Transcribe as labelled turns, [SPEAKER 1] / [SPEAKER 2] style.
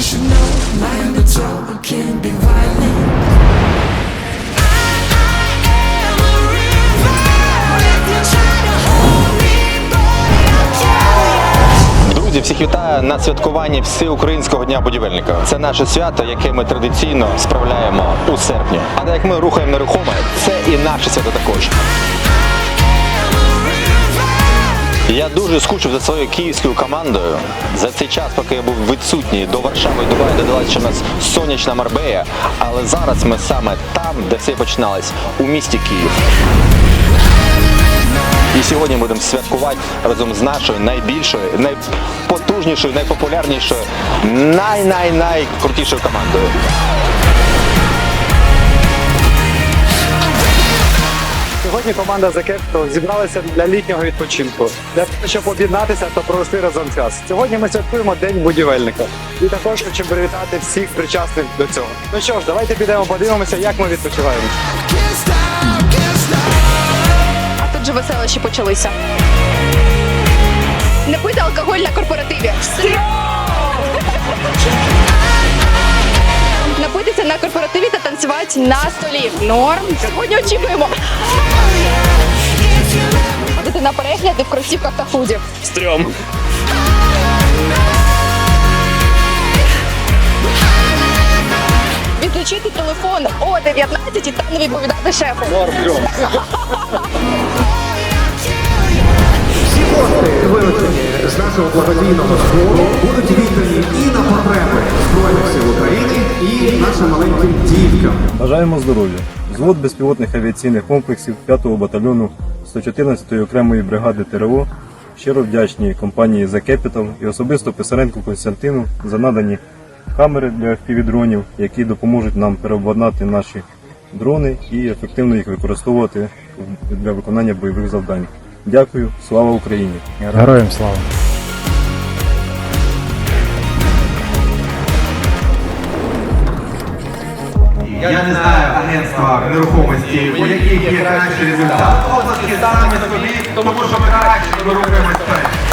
[SPEAKER 1] Should know my undertow can be violent.
[SPEAKER 2] Друзі, всіх вітаю на святкуванні Всеукраїнського дня будівельника. Це наше свято, яке ми традиційно справляємо у серпні. А так як ми рухаємо нерухоме, це і наше свято також. Я дуже скучив за своєю київською командою. За цей час, поки я був відсутній до Варшави і Дубая, додалася ще в нас сонячна Марбея. Але зараз ми саме там, де все починалось, у місті Київ. І сьогодні будемо святкувати разом з нашою найбільшою, найпотужнішою, найпопулярнішою, най-най-найкрутішою командою.
[SPEAKER 3] Сьогодні команда The Capital зібралася для літнього відпочинку, для того, щоб об'єднатися та провести разом час. Сьогодні ми святкуємо День будівельника. І також хочемо привітати всіх причасних до цього. Ну що ж, давайте підемо подивимося, як ми відпочиваємо.
[SPEAKER 4] А тут же веселощі почалися. Не пити алкоголь на корпоративі. Напитися та танцювати на столі. Норм. Сьогодні очікуємо. Ходити на перегляди в кросівках та худі.
[SPEAKER 5] Стрьом.
[SPEAKER 4] Відключити телефон о 19 та не відповідати шефу.
[SPEAKER 6] Всі кошти, вилучені з нашого благодійного збору, будуть віддані і на потреби Збройних сил України, і нашим маленьким діткам.
[SPEAKER 7] Бажаємо здоров'я. Взвод безпілотних авіаційних комплексів 5-го батальйону 114-ї окремої бригади ТРО щиро вдячні компанії The Capital і особисто Писаренку Константину за надані камери для FPV-дронів, які допоможуть нам переобладнати наші дрони і ефективно їх використовувати для виконання бойових завдань. Дякую, слава Україні!
[SPEAKER 8] Героям слава!
[SPEAKER 6] Я не знаю агентства нерухомості, у яких є кращий результат. Оплески саме собі, тому що краще ми рухаємось вперед.